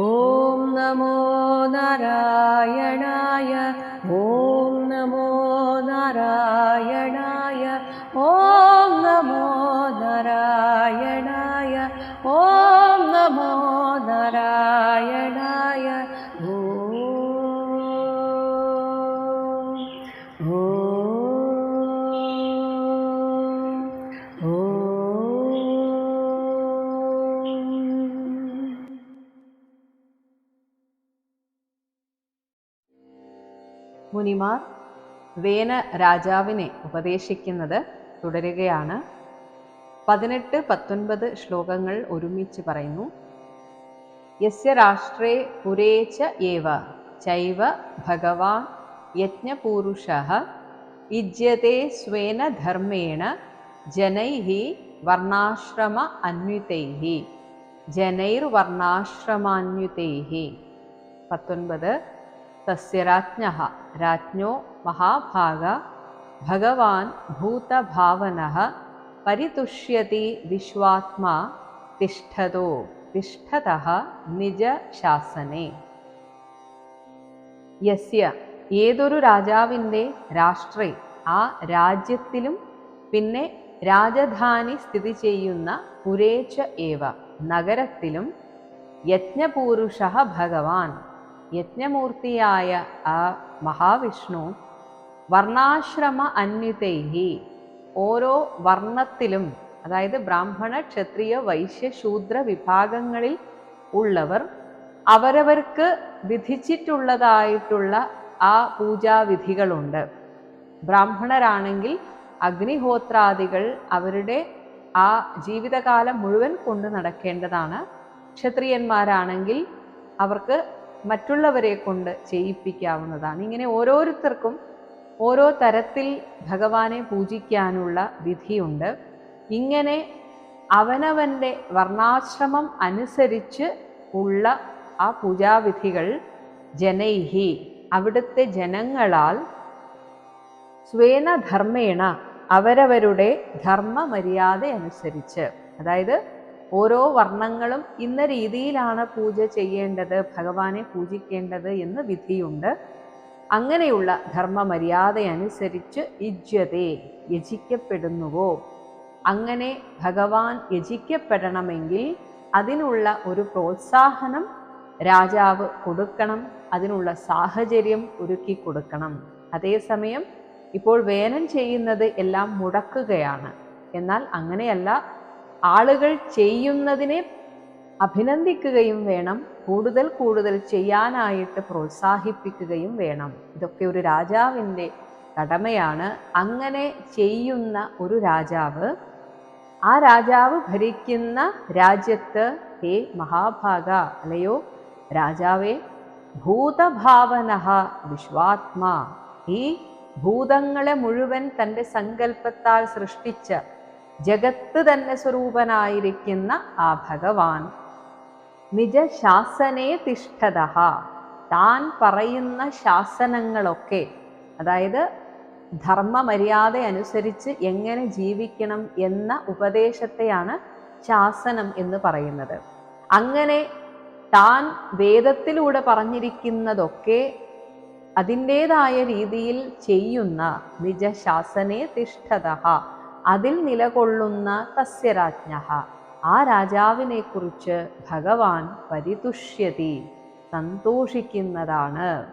ॐ नमो नारायणाय വേന രാജാവിനെ ഉപദേശിക്കുന്നത് തുടരുകയാണ്. പതിനെട്ട് പത്തൊൻപത് ശ്ലോകങ്ങൾ ഒരുമിച്ച് പറയുന്നു. യസ്യ രാഷ്ട്രേ പുരേച്ച ഏവ ചൈവ ഭഗവാൻ യജ്ഞപൂരുഷ യുജ്യത്തെ സ്വേന ധർമ്മേണ ജനൈः വർണാശ്രമ അന്വിതൈ ജനൈർ വർണാശ്രമാന്വിതൈ പത്തൊൻപത് തസ്യ രാജ്ഞ രാജ്ഞോ മഹാഭാഗ ഭഗവാൻ ഭൂതഭാവന പരിതുഷ്യതി വിശ്വാത്മാ തിഷ്ഠതോ തിഷ്ഠത നിജശാസനെ. യസ്യ ഏതൊരു രാജാവിന്റെ രാഷ്ട്രേ ആ രാജ്യത്തിലും പിന്നെ രാജധാനി സ്ഥിതി ചെയ്യുന്ന പുരേച്ച ഏവ നഗരത്തിലും യജ്ഞപൂരുഷ ഭഗവാൻ. യജ്ഞമൂർത്തിയായ ആ മഹാവിഷ്ണു വർണാശ്രമ അന്യതൈഹി ഓരോ വർണത്തിലും അതായത് ബ്രാഹ്മണ ക്ഷത്രിയ വൈശ്യ ശൂദ്ര വിഭാഗങ്ങളിൽ ഉള്ളവർ അവരവർക്ക് വിധിച്ചിട്ടുള്ളതായിട്ടുള്ള ആ പൂജാവിധികളുണ്ട്. ബ്രാഹ്മണരാണെങ്കിൽ അഗ്നിഹോത്രാദികൾ അവരുടെ ആ ജീവിതകാലം മുഴുവൻ കൊണ്ട് നടക്കേണ്ടതാണ്. ക്ഷത്രിയന്മാരാണെങ്കിൽ അവർക്ക് മറ്റുള്ളവരെ കൊണ്ട് ചെയ്യിപ്പിക്കാവുന്നതാണ്. ഇങ്ങനെ ഓരോരുത്തർക്കും ഓരോ തരത്തിൽ ഭഗവാനെ പൂജിക്കാനുള്ള വിധിയുണ്ട്. ഇങ്ങനെ അവനവന്റെ വർണാശ്രമം അനുസരിച്ച് ഉള്ള ആ പൂജാവിധികൾ ജനൈഹി അവിടുത്തെ ജനങ്ങളാൽ സ്വേന ധർമ്മേണ അവരവരുടെ ധർമ്മ മര്യാദ അനുസരിച്ച്. അതായത് ഓരോ വർണങ്ങളും ഇന്ന രീതിയിലാണ് പൂജ ചെയ്യേണ്ടത് ഭഗവാനെ പൂജിക്കേണ്ടത് എന്ന് വിധിയുണ്ട്. അങ്ങനെയുള്ള ധർമ്മ മര്യാദ അനുസരിച്ച് യുജ്യതേ യജിക്കപ്പെടുന്നുവോ? അങ്ങനെ ഭഗവാൻ യജിക്കപ്പെടണമെങ്കിൽ അതിനുള്ള ഒരു പ്രോത്സാഹനം രാജാവ് കൊടുക്കണം അതിനുള്ള സാഹചര്യം ഒരുക്കി കൊടുക്കണം. അതേസമയം ഇപ്പോൾ വേനൻ ചെയ്യുന്നത് എല്ലാം മുടക്കുകയാണ്. എന്നാൽ അങ്ങനെയല്ല ആളുകൾ ചെയ്യുന്നതിനെ അഭിനന്ദിക്കുകയും വേണം. കൂടുതൽ കൂടുതൽ ചെയ്യാനായിട്ട് പ്രോത്സാഹിപ്പിക്കുകയും വേണം. ഇതൊക്കെ ഒരു രാജാവിന്റെ കടമയാണ്. അങ്ങനെ ചെയ്യുന്ന ഒരു രാജാവ് ആ രാജാവ് ഭരിക്കുന്ന രാജ്യത്ത് ഹേ മഹാഭാഗ അല്ലയോ? രാജാവേ ഭൂതഭാവന വിശ്വാത്മാ. ഈ ഭൂതങ്ങളെ മുഴുവൻ തന്റെ സങ്കല്പത്താൽ സൃഷ്ടിച്ച ജഗത്ത് തന്നെ സ്വരൂപനായിരിക്കുന്ന ആ ഭഗവാൻ. നിജശാസനേ തിഷ്ഠത താൻ പറയുന്ന ശാസനങ്ങളൊക്കെ അതായത് ധർമ്മ മര്യാദ അനുസരിച്ച് എങ്ങനെ ജീവിക്കണം എന്ന ഉപദേശത്തെയാണ് ശാസനം എന്ന് പറയുന്നത്. അങ്ങനെ താൻ വേദത്തിലൂടെ പറഞ്ഞിരിക്കുന്നതൊക്കെ അതിന്റേതായ രീതിയിൽ ചെയ്യുന്ന നിജശാസനേ തിഷ്ഠത അതിൽ നിലകൊള്ളുന്ന തസ്യരാജ്ഞ ആ രാജാവിനെ കുറിച്ച് ഭഗവാൻ പരിതുഷ്യതി സന്തോഷിക്കുന്നതാണ്.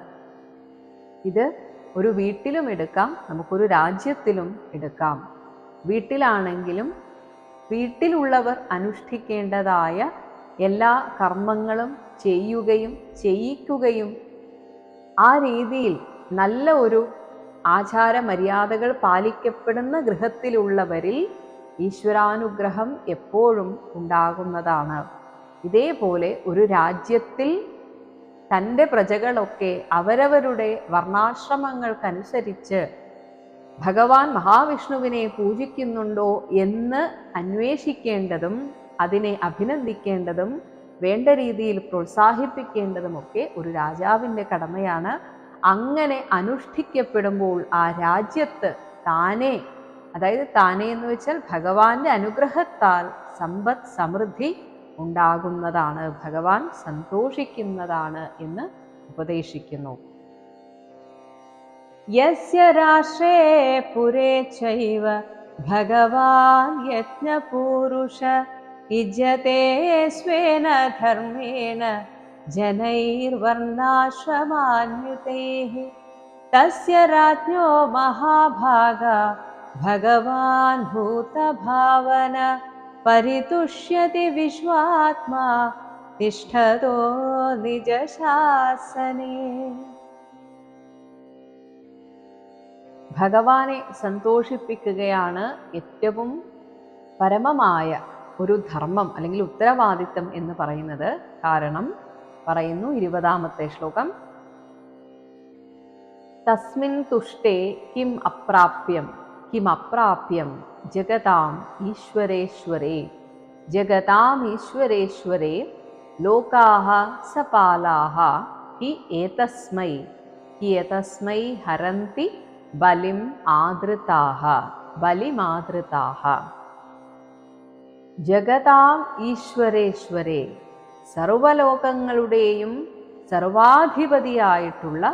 ഇത് ഒരു വീട്ടിലും എടുക്കാം നമുക്കൊരു രാജ്യത്തിലും എടുക്കാം. വീട്ടിലാണെങ്കിലും വീട്ടിലുള്ളവർ അനുഷ്ഠിക്കേണ്ടതായ എല്ലാ കർമ്മങ്ങളും ചെയ്യുകയും ചെയ്യിക്കുകയും ആ രീതിയിൽ നല്ല ഒരു ആചാര മര്യാദകൾ പാലിക്കപ്പെടുന്ന ഗൃഹത്തിലുള്ളവരിൽ ഈശ്വരാനുഗ്രഹം എപ്പോഴും ഉണ്ടാകുന്നതാണ്. ഇതേപോലെ ഒരു രാജ്യത്തിൽ തന്റെ പ്രജകളൊക്കെ അവരവരുടെ വർണാശ്രമങ്ങൾക്കനുസരിച്ച് ഭഗവാൻ മഹാവിഷ്ണുവിനെ പൂജിക്കുന്നുണ്ടോ എന്ന് അന്വേഷിക്കേണ്ടതും അതിനെ അഭിനന്ദിക്കേണ്ടതും വേണ്ട രീതിയിൽ പ്രോത്സാഹിപ്പിക്കേണ്ടതുമൊക്കെ ഒരു രാജാവിന്റെ കടമയാണ്. അങ്ങനെ അനുഷ്ഠിക്കപ്പെടുമ്പോൾ ആ രാജ്യത്ത് താനെ അതായത് താനെ എന്ന് വെച്ചാൽ ഭഗവാന്റെ അനുഗ്രഹത്താൽ സമ്പദ് സമൃദ്ധി ഉണ്ടാകുന്നതാണ് ഭഗവാൻ സന്തോഷിക്കുന്നതാണ് എന്ന് ഉപദേശിക്കുന്നു. യസ്യ പുരേ ചൈവ ഭഗവാൻ യജ്ഞപൂരുഷ ഇജ്ജത്തെ സ്വേന ധർമ്മേണ ജനൈർവർണാശ്രമാന്യുതൈ തസ്യ രാജ്ഞോ മഹാഭാഗ भगवान् भूतभावन परितुष्यति विश्वात्मा तिष्ठतो निजशासने ഭഗവാനെ സന്തോഷിപ്പിക്കുകയാണ് ഏറ്റവും പരമമായ ഒരു ധർമ്മം അല്ലെങ്കിൽ ഉത്തരവാദിത്തം എന്ന് പറയുന്നത് കാരണം പറയുന്നു ഇരുപതാമത്തെ ശ്ലോകം തസ്മിൻ തുഷ്ടേ കിം അപ്രാപ്യം കിം അപ്രാപ്യം ജഗതാം ഈശ്വരേശ്വരേ ജഗതാം ഈശ്വരേശ്വരേ ലോകാഹ സപാലാഹ ഹി ഏതസ്മൈ ഹി ഏതസ്മൈ ഹരന്തി ബലിം ആദൃതാഹ ബലിമാദൃതാഹ ജഗതാം ഈശ്വരേശ്വരേ സർവലോകങ്ങളുടെയും സർവാധിപതിയായിട്ടുള്ള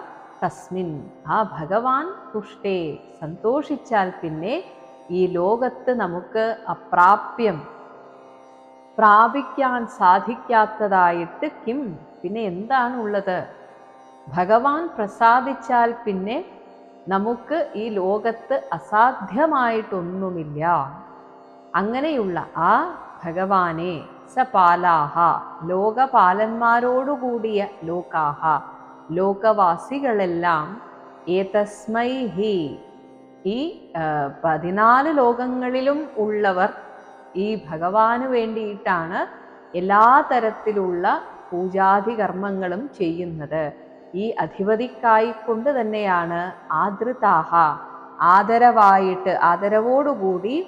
തസ്മിൻ ആ ഭഗവാൻ തുഷ്ടേ സന്തോഷിച്ചാൽ പിന്നെ ഈ ലോകത്ത് നമുക്ക് അപ്രാപ്യം പ്രാപിക്കാൻ സാധിക്കാത്തതായിട്ട് കിം? പിന്നെ എന്താണ് ഉള്ളത് ഭഗവാൻ പ്രസാദിച്ചാൽ പിന്നെ നമുക്ക് ഈ ലോകത്ത് അസാധ്യമായിട്ടൊന്നുമില്ല. അങ്ങനെയുള്ള ആ ഭഗവാനെ സപാലാഹ ലോകപാലന്മാരോടുകൂടിയ ലോകാഹ ലോകവാസികളെല്ലാം ഏതസ്മൈ ഹി. ഈ പതിനാല് ലോകങ്ങളിലും ഉള്ളവർ ഈ ഭഗവാന് വേണ്ടിയിട്ടാണ് എല്ലാ തരത്തിലുള്ള പൂജാതി കർമ്മങ്ങളും ചെയ്യുന്നത്. ഈ അധിപതിക്കായിക്കൊണ്ട് തന്നെയാണ് ആദൃതാഹ ആദരവായിട്ട് ആദരവോടുകൂടി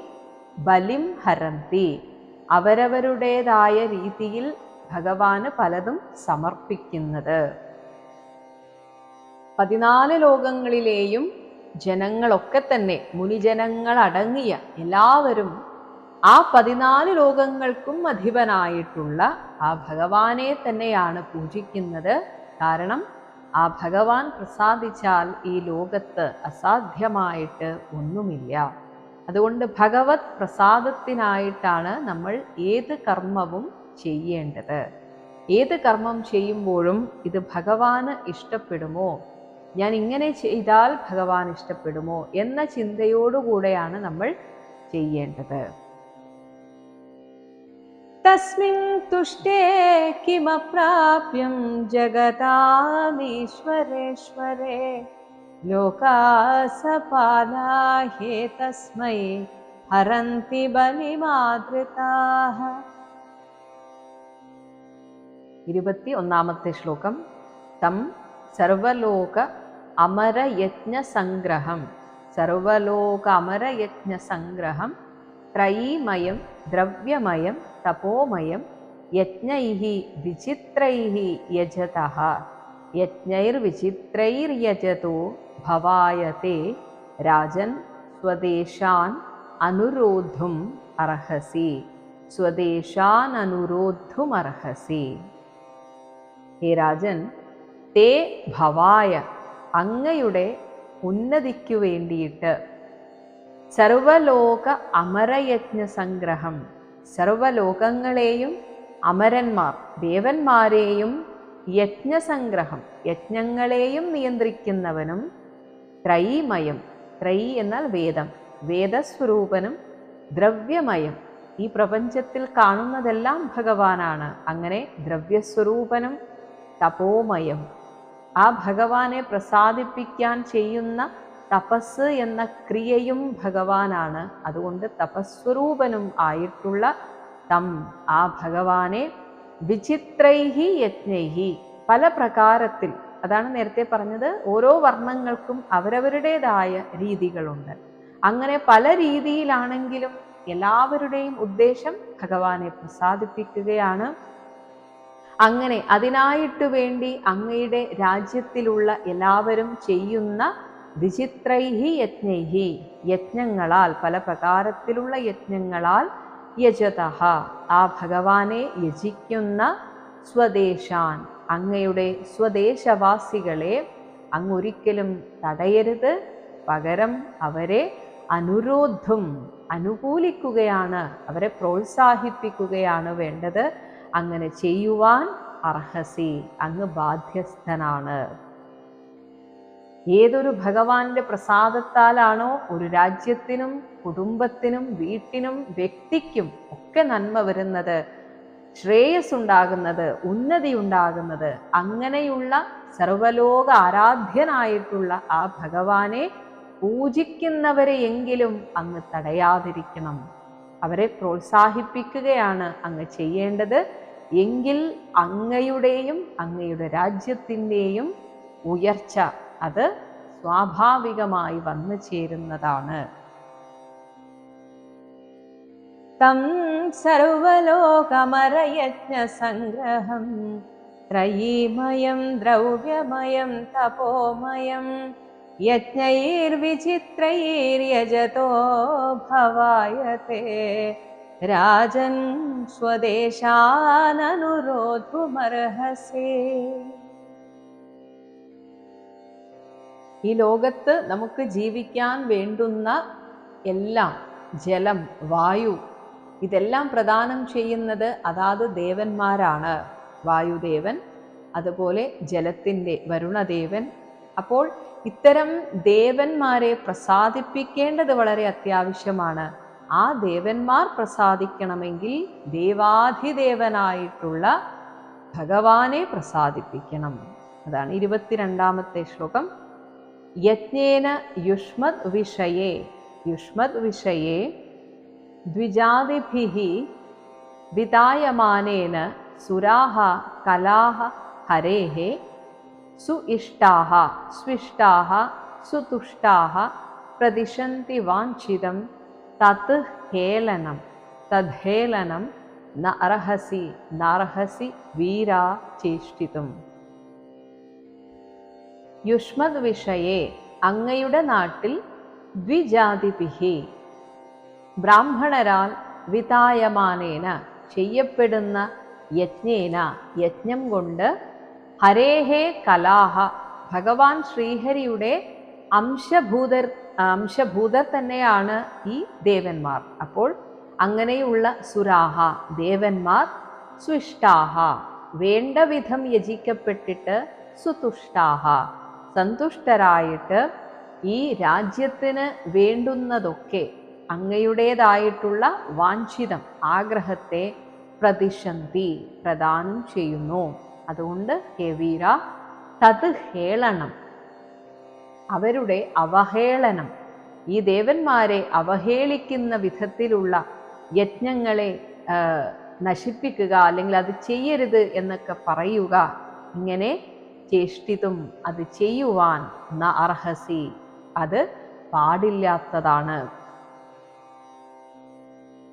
ബലിം ഹരന്തി. അവരവരുടേതായ രീതിയിൽ ഭഗവാന് പലതും സമർപ്പിക്കുന്നത്. പതിനാല് ലോകങ്ങളിലെയും ജനങ്ങളൊക്കെ തന്നെ മുനിജനങ്ങളടങ്ങിയ എല്ലാവരും ആ പതിനാല് ലോകങ്ങൾക്കും അധിപനായിട്ടുള്ള ആ ഭഗവാനെ തന്നെയാണ് പൂജിക്കുന്നത്. കാരണം ആ ഭഗവാൻ പ്രസാദിച്ചാൽ ഈ ലോകത്ത് അസാധ്യമായിട്ട് ഒന്നുമില്ല. അതുകൊണ്ട് ഭഗവത് പ്രസാദത്തിനായിട്ടാണ് നമ്മൾ ഏത് കർമ്മവും ചെയ്യേണ്ടത്. ഏത് കർമ്മം ചെയ്യുമ്പോഴും ഇത് ഭഗവാന് ഇഷ്ടപ്പെടുമോ? ഞാൻ ഇങ്ങനെ ചെയ്താൽ ഭഗവാൻ ഇഷ്ടപ്പെടുമോ എന്ന ചിന്തയോടുകൂടെയാണ് നമ്മൾ ചെയ്യേണ്ടത്. തസ്മിൻ തുഷ്ടേ കിമപ്രാപ്യം ജഗതാമീശ്വരേശ്വരേ ലോകാസപാദാഹേ തസ്മൈ ഹരന്തി ബലിമാതൃതാഹ ഇരുപത്തി ഒന്നാമത്തെ ശ്ലോകം തം सर्वलोक अमरयज्ञसङ्ग्रहं सर्वलोक अमरयज्ञसङ्ग्रहं त्रयीमयं द्रव्यमयं तपोमयं यज्ञैः विचित्रैः यजतः यज्ञैर्विचित्रैर्यजतो भवायते राजन् स्वदेशान् अनुरोद्धुम् अर्हसि स्वदेशान् अनुरोद्धुमर्हसि हे राजन् തേ ഭവായ അങ്ങയുടെ ഉന്നതിക്കു വേണ്ടിയിട്ട്. സർവലോക അമരയജ്ഞ സംഗ്രഹം. സർവലോകങ്ങളെയും അമരന്മാർ ദേവന്മാരെയും യജ്ഞസംഗ്രഹം യജ്ഞങ്ങളെയും നിയന്ത്രിക്കുന്നവനും ത്രൈമയം. ത്രൈ എന്നാൽ വേദം. വേദസ്വരൂപനും ദ്രവ്യമയം. ഈ പ്രപഞ്ചത്തിൽ കാണുന്നതെല്ലാം ഭഗവാനാണ്. അങ്ങനെ ദ്രവ്യസ്വരൂപനും തപോമയം. ആ ഭഗവാനെ പ്രസാദിപ്പിക്കാൻ ചെയ്യുന്ന തപസ് എന്ന ക്രിയയും ഭഗവാനാണ്. അതുകൊണ്ട് തപസ്വരൂപനും ആയിട്ടുള്ള തം ആ ഭഗവാനെ വിചിത്രൈഹി യജ്ഞൈഹി. പല പ്രകാരത്തിൽ അതാണ് നേരത്തെ പറഞ്ഞത് ഓരോ വർണങ്ങൾക്കും അവരവരുടേതായ രീതികളുണ്ട്. അങ്ങനെ പല രീതിയിലാണെങ്കിലും എല്ലാവരുടെയും ഉദ്ദേശം ഭഗവാനെ പ്രസാദിപ്പിക്കുകയാണ്. അങ്ങനെ അതിനായിട്ട് വേണ്ടി അങ്ങയുടെ രാജ്യത്തിലുള്ള എല്ലാവരും ചെയ്യുന്ന വിചിത്രൈഹി യജ്ഞൈഹി യജ്ഞങ്ങളാൽ പല പ്രകാരത്തിലുള്ള യജ്ഞങ്ങളാൽ യജത ആ ഭഗവാനെ യജിക്കുന്ന സ്വദേശാൻ അങ്ങയുടെ സ്വദേശവാസികളെ അങ്ങൊരിക്കലും തടയരുത്. പകരം അവരെ അനുരോധം അനുകൂലിക്കുകയാണ് അവരെ പ്രോത്സാഹിപ്പിക്കുകയാണ് വേണ്ടത്. അങ്ങനെ ചെയ്യുവാൻ അർഹസി. അങ്ങ് ബാധ്യസ്ഥനാണ്. ഏതൊരു ഭഗവാന്റെ പ്രസാദത്താലാണോ ഒരു രാജ്യത്തിനും കുടുംബത്തിനും വീട്ടിനും വ്യക്തിക്കും ഒക്കെ നന്മ വരുന്നത് ശ്രേയസ് ഉണ്ടാകുന്നത് ഉന്നതി ഉണ്ടാകുന്നത് അങ്ങനെയുള്ള സർവലോക ആരാധ്യനായിട്ടുള്ള ആ ഭഗവാനെ പൂജിക്കുന്നവരെയെങ്കിലും അങ്ങ് തടയാതിരിക്കണം. അവരെ പ്രോത്സാഹിപ്പിക്കുകയാണ് അങ്ങ് ചെയ്യേണ്ടത്. എങ്കിൽ അങ്ങയുടെയും അങ്ങയുടെ രാജ്യത്തിന്റെയും ഉയർച്ച അത് സ്വാഭാവികമായി വന്നു ചേരുന്നതാണ്. തം സർവലോകമരയജ്ഞസംഗ്രഹം ത്രയീമയം ദ്രവ്യമയം തപോമയം യജ്ഞൈർവിചിത്രൈര്യജതോ ഭവായത്തെ രാജൻ സ്വദേശാനനുരോധുമർഹസേ. ഈ ലോകത്ത് നമുക്ക് ജീവിക്കാൻ വേണ്ടുന്ന എല്ലാം ജലം വായു ഇതെല്ലാം പ്രദാനം ചെയ്യുന്നത് അതാത് ദേവന്മാരാണ്. വായുദേവൻ അതുപോലെ ജലത്തിന്റെ വരുണദേവൻ. അപ്പോൾ ഇത്തരം ദേവന്മാരെ പ്രസാദിപ്പിക്കേണ്ടത് വളരെ അത്യാവശ്യമാണ്. ആ ദേവന്മാർ പ്രസാദിക്കണമെങ്കിൽ ദേവാധിദേവനായിട്ടുള്ള ഭഗവാനെ പ്രസാദിപ്പിക്കണം. അതാണ് ഇരുപത്തിരണ്ടാമത്തെ ശ്ലോകം. യജ്ഞേന യുഷ്മത് വിഷയേ യുഷ്മത് വിഷയേ ദ്വിജാതിഭി വിതായമാനേന സുരാഹ കലാഹ ഹരേ സു ഇഷ്ടാः സ്വിഷ്ടാः സുതുഷ്ടാः പ്രതിശന്തി വാഞ്ചിതം തത് ഹേളനം തദ്ഹേളനം ന അർഹസി നർഹസി വീരാ ചേഷ്ടിതും. യുഷ്മത് വിഷയെ അങ്ങയുടെ നാട്ടിൽ ദ്വിജാതിപിഹി ബ്രാഹ്മണരാൽ വിതായമാനേന ചെയ്യപ്പെടുന്ന യജ്ഞേന യജ്ഞം കൊണ്ട് ഹരേഹേ കലാഹ ഭഗവാൻ ശ്രീഹരിയുടെ അംശഭൂതർ അംശഭൂതർ തന്നെയാണ് ഈ ദേവന്മാർ. അപ്പോൾ അങ്ങനെയുള്ള സുരാഹ ദേവന്മാർ സുഷ്ടാഹ വേണ്ട വിധം യജിക്കപ്പെട്ടിട്ട് സുതുഷ്ടാഹ സന്തുഷ്ടരായിട്ട് ഈ രാജ്യത്തിന് വേണ്ടുന്നതൊക്കെ അങ്ങയുടേതായിട്ടുള്ള വാഞ്ചിതം ആഗ്രഹത്തെ പ്രതിശന്തി പ്രദാനം ചെയ്യുന്നു. അതുകൊണ്ട് ഹേ തത് ഹേളനം അവരുടെ അവഹേളനം. ഈ ദേവന്മാരെ അവഹേളിക്കുന്ന വിധത്തിലുള്ള യജ്ഞങ്ങളെ നശിപ്പിക്കുക അല്ലെങ്കിൽ അത് ചെയ്യരുത് എന്നൊക്കെ പറയുക. ഇങ്ങനെ ചേഷ്ടിതും അത് ചെയ്യുവാൻ ന അർഹസി. അത് പാടില്ലാത്തതാണ്.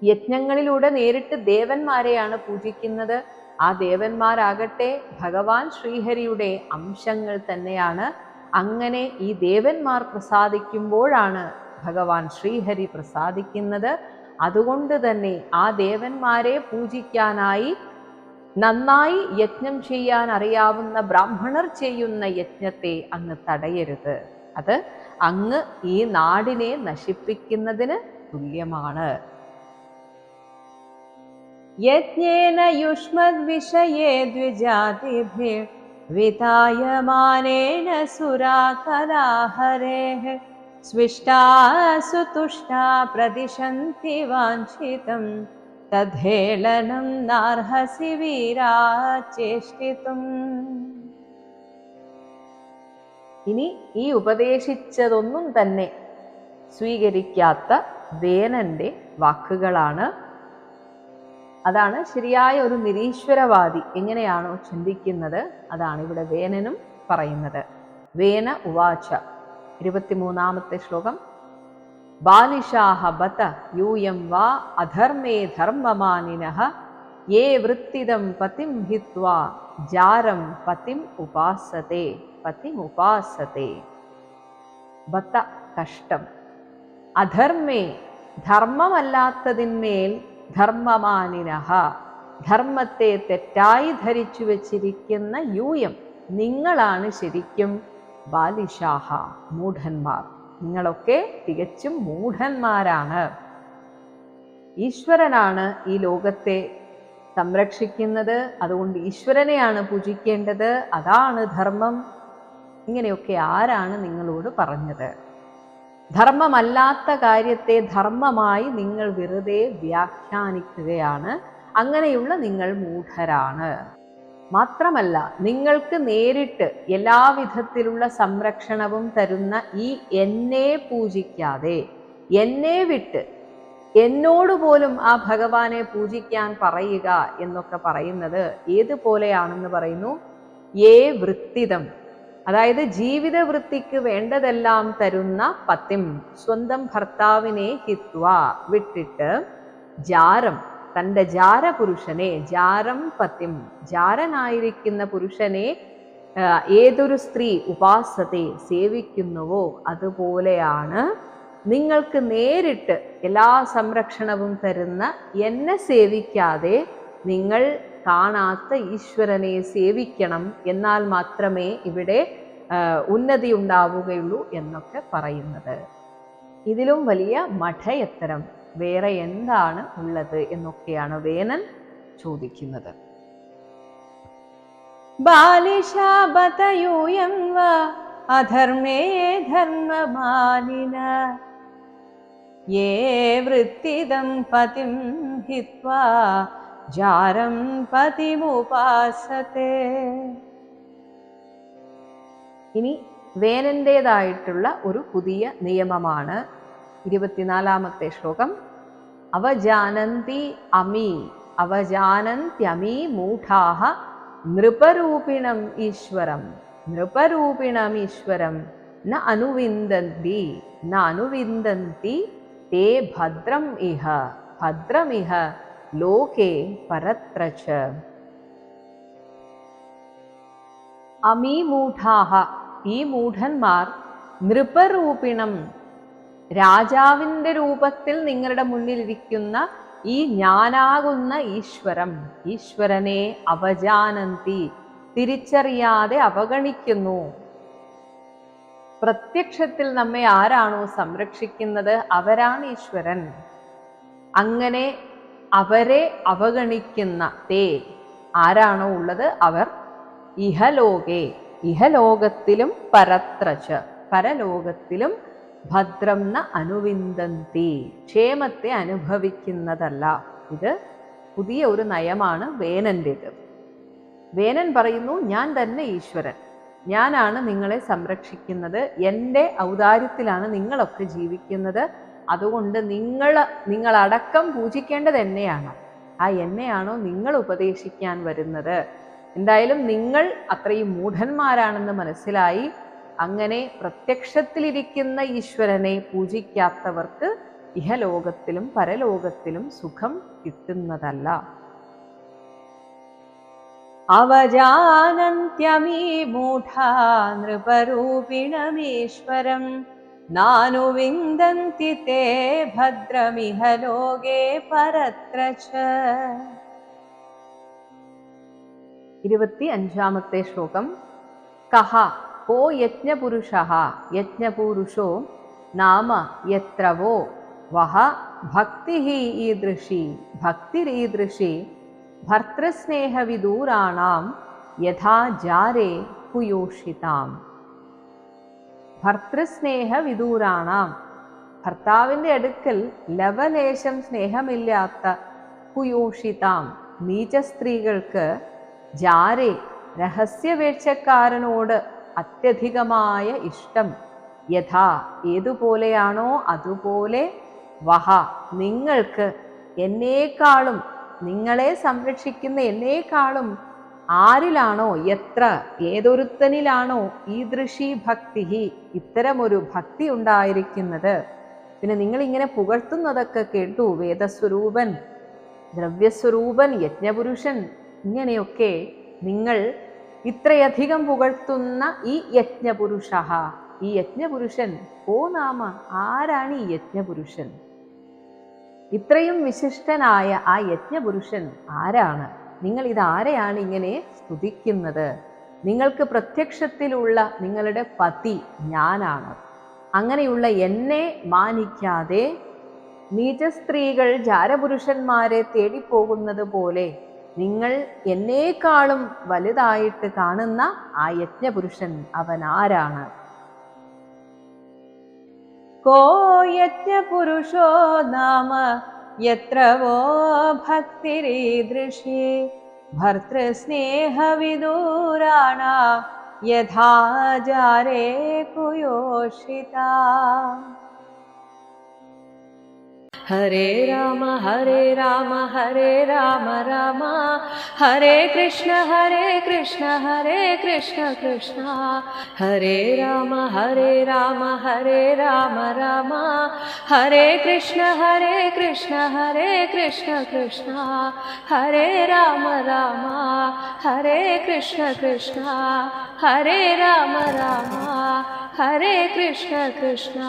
യജ്ഞങ്ങളിലൂടെ നേരിട്ട് ദേവന്മാരെയാണ് പൂജിക്കുന്നത്. ആ ദേവന്മാരാകട്ടെ ഭഗവാൻ ശ്രീഹരിയുടെ അംശങ്ങൾ തന്നെയാണ് അങ്ങനെ ഈ ദേവന്മാർ പ്രസാദിക്കുമ്പോഴാണ് ഭഗവാൻ ശ്രീഹരി പ്രസാദിക്കുന്നത്. അതുകൊണ്ട് തന്നെ ആ ദേവന്മാരെ പൂജിക്കാനായി നന്നായി യജ്ഞം ചെയ്യാൻ അറിയാവുന്ന ബ്രാഹ്മണർ ചെയ്യുന്ന യജ്ഞത്തെ അങ്ങ് തടയരുത്. അത് അങ്ങ് ഈ നാടിനെ നശിപ്പിക്കുന്നതിന് തുല്യമാണ്. യജ്ഞേന യുഷ്മദ് വിഷയേ ദ്വിജാതിഭിർ വിതായമാനേന സുരാകലാഹരേः സ്വിഷ്ടാ സുതുഷ്ടാ പ്രതിശന്തി വാഞ്ചിതം തദ്ധേളനം നാർഹസി വീരാ ചേഷ്ടിതും ഇനി ഈ ഉപദേശിച്ചതൊന്നും തന്നെ സ്വീകരിക്കാത്ത വേനന്റെ വാക്കുകളാണ് അതാണ് ശരിയായ ഒരു നിരീശ്വരവാദി. എങ്ങനെയാണോ ചിന്തിക്കുന്നത് അതാണ് ഇവിടെ വേനനും പറയുന്നത്. വേന ഉവാച. ഇരുപത്തിമൂന്നാമത്തെ ശ്ലോകം. ബാലിഷാഹ ബത യൂയം വാ അധർമ്മേ ധർമ്മമാനിനഹ ഏ വൃത്തിദം പതിം ഹിത്വാ. ജാരം പതിം ഉപാസത്തെ പതിം ഉപാസത്തെ ബത്ത കഷ്ടം. അധർമ്മേ ധർമ്മമല്ലാത്തതിന്മേൽ ധർമ്മമാനിനഹ. ധർമ്മത്തെ തെറ്റായി ധരിച്ചു വച്ചിരിക്കുന്ന യൂയം നിങ്ങളാണ് ശരിക്കും ബാലിഷാഹ മൂഢന്മാർ. നിങ്ങളൊക്കെ തികച്ചും മൂഢന്മാരാണ്. ഈശ്വരനാണ് ഈ ലോകത്തെ സംരക്ഷിക്കുന്നത്. അതുകൊണ്ട് ഈശ്വരനെയാണ് പൂജിക്കേണ്ടത്. അതാണ് ധർമ്മം. ഇങ്ങനെയൊക്കെ ആരാണ് നിങ്ങളോട് പറഞ്ഞത്? ധർമ്മമല്ലാത്ത കാര്യത്തെ ധർമ്മമായി നിങ്ങൾ വെറുതെ വ്യാഖ്യാനിക്കുകയാണ്. അങ്ങനെയുള്ള നിങ്ങൾ മൂഢരാണ്. മാത്രമല്ല നിങ്ങൾക്ക് നേരിട്ട് എല്ലാവിധത്തിലുള്ള സംരക്ഷണവും തരുന്ന ഈ എന്നെ പൂജിക്കാതെ എന്നെ വിട്ട് എന്നോട് പോലും ആ ഭഗവാനെ പൂജിക്കാൻ പറയുക എന്നൊക്കെ പറയുന്നത് ഏതുപോലെയാണെന്ന് പറയുന്നു? ഏ വൃത്തിതം. അതായത് ജീവിത വൃത്തിക്ക് വേണ്ടതെല്ലാം തരുന്ന പത്തിം സ്വന്തം ഭർത്താവിനെ ഹിത്വ വിട്ടിട്ട് ജാരം തന്റെ ജാരപുരുഷനെ ജാരം പത്തിം ജാരനായിരിക്കുന്ന പുരുഷനെ ഏതൊരു സ്ത്രീ ഉപാസത്തെ സേവിക്കുന്നുവോ അതുപോലെയാണ് നിങ്ങൾക്ക് നേരിട്ട് എല്ലാ സംരക്ഷണവും തരുന്ന എന്നെ സേവിക്കാതെ നിങ്ങൾ കാണാത്ത ഈശ്വരനെ സേവിക്കണം എന്നാൽ മാത്രമേ ഇവിടെ ഉന്നതി ഉണ്ടാവുകയുള്ളൂ എന്നൊക്കെ പറയുന്നത്. ഇതിലും വലിയ മഠയത്തരം വേറെ എന്താണ് ഉള്ളത് എന്നൊക്കെയാണ് വേനൻ ചോദിക്കുന്നത്. ബാലിശാപതയൂയം അധർമ്മേ ധർമ്മമാലിന. യേ വൃത്തിദം പതിം ഹിത്വാ ജാരം പതിമുപാസത്തെ ഇനി വേനന്റേതായിട്ടുള്ള ഒരു പുതിയ നിയമമാണ്. ഇരുപത്തിനാലാമത്തെ ശ്ലോകം. അവജാനന്തി അമി അവജാനന്ത്യമീ മൂഢാഹ നൃപരൂപിണം ഈശ്വരം നൃപരൂപിണം ഈശ്വരം. ന അനുവിന്ദന്തി ന അനുവിന്ദന്തി തേ ഭദ്രം ഇഹ ഭദ്രമിഹ ലോകേ പരത്ര അമീമൂഢാഹ. ഈ മൂഢന്മാർ നൃപരൂപിണം. രാജാവിന്റെ രൂപത്തിൽ നിങ്ങളുടെ മുന്നിലിരിക്കുന്ന ഈ ഞാനാകുന്ന ഈശ്വരം. ഈശ്വരനെ അവജാനന്തി തിരിച്ചറിയാതെ അവഗണിക്കുന്നു. പ്രത്യക്ഷത്തിൽ നമ്മെ ആരാണോ സംരക്ഷിക്കുന്നത്? അവരാണ് ഈശ്വരൻ. അങ്ങനെ അവരെ അവഗണിക്കുന്ന തേ ആരാണോ ഉള്ളത്? അവർ ഇഹലോകെ ഇഹലോകത്തിലും പരത്രച്ച് പരലോകത്തിലും ഭദ്രം ന അനുവിന്ദന്തി ക്ഷേമത്തെ അനുഭവിക്കുന്നതല്ല. ഇത് പുതിയ ഒരു നയമാണ് വേനന്റേത് വേനൻ പറയുന്നു ഞാൻ തന്നെ ഈശ്വരൻ. ഞാനാണ് നിങ്ങളെ സംരക്ഷിക്കുന്നത്. എന്റെ ഔദാര്യത്തിലാണ് നിങ്ങളൊക്കെ ജീവിക്കുന്നത്. അതുകൊണ്ട് നിങ്ങൾ നിങ്ങളടക്കം പൂജിക്കേണ്ടത് എന്നെയാണ്. ആ എന്നെയാണോ നിങ്ങൾ ഉപദേശിക്കാൻ വരുന്നത്. എന്തായാലും നിങ്ങൾ അത്രയും മൂഢന്മാരാണെന്ന് മനസ്സിലായി അങ്ങനെ പ്രത്യക്ഷത്തിലിരിക്കുന്ന ഈശ്വരനെ പൂജിക്കാത്തവർക്ക് ഇഹലോകത്തിലും പരലോകത്തിലും സുഖം കിട്ടുന്നതല്ല. അവജാനന്ത്യമീ മൂഢാ നൃപരൂപിണമീശ്വരം. नानुविन्दन्ति ते भद्रमिह लोके परत्र च इवत्यञ्जामत्ते श्लोकं कः को यज्ञपुरुषः यज्ञपुरुषो नाम यत्र वो वः भक्तिः ईदृशी भक्तिरीदृशी भर्तृस्नेहविदूराणां यथा जारे कुयोषिताम्। കുയോഷിതാം ഭർത്തൃസ്നേഹവിദൂരാണാം ഭർത്താവിന്റെ അടുക്കൽ ലവലേശം സ്നേഹമില്ലാത്ത കുയൂഷിതാം. നീച സ്ത്രീകൾക്ക് ജാരെ രഹസ്യവേക്ഷക്കാരനോട് അത്യധികമായ ഇഷ്ടം. യഥാ ഏതുപോലെയാണോ അതുപോലെ വഹ നിങ്ങൾക്ക് എന്നേക്കാളും നിങ്ങളെ സംരക്ഷിക്കുന്ന എന്നേക്കാളും ആരിലാണോ എത്ര ഏതൊരുത്തനിലാണോ ഈദൃശി ഭക്തി ഇത്തരമൊരു ഭക്തി ഉണ്ടായിരിക്കുന്നത്? പിന്നെ നിങ്ങൾ ഇങ്ങനെ പുകഴ്ത്തുന്നതൊക്കെ കേട്ടു വേദസ്വരൂപൻ ദ്രവ്യസ്വരൂപൻ യജ്ഞപുരുഷൻ ഇങ്ങനെയൊക്കെ നിങ്ങൾ ഇത്രയധികം പുകഴ്ത്തുന്ന ഈ യജ്ഞപുരുഷ ഈ യജ്ഞപുരുഷൻ ഓ നാമ ആരാണ് ഈ യജ്ഞപുരുഷൻ? ഇത്രയും വിശിഷ്ടനായ ആ യജ്ഞപുരുഷൻ ആരാണ്? നിങ്ങൾ ഇതാരെയാണ് ഇങ്ങനെ സ്തുതിക്കുന്നത്? നിങ്ങൾക്ക് പ്രത്യക്ഷത്തിലുള്ള നിങ്ങളുടെ പതി ഞാനാണ്. അങ്ങനെയുള്ള എന്നെ മാനിക്കാതെ നീചസ്ത്രീകൾ ജാരപുരുഷന്മാരെ തേടിപ്പോകുന്നത് പോലെ നിങ്ങൾ എന്നേക്കാളും വലുതായിട്ട് കാണുന്ന ആ യജ്ഞപുരുഷൻ അവൻ ആരാണ് കോ യജ്ഞപുരുഷോ നാമ यत्र वो भक्तिरीदृशी भर्तृस्नेहविदूराणां यथा जारे कुयोषिता हरे राम हरे राम हरे राम राम। हरे कृष्ण हरे कृष्ण हरे कृष्ण कृष्ण। हरे राम हरे राम हरे राम राम। हरे कृष्ण हरे कृष्ण हरे कृष्ण कृष्ण। हरे राम राम। हरे कृष्ण कृष्ण। हरे राम राम। हरे कृष्ण कृष्ण।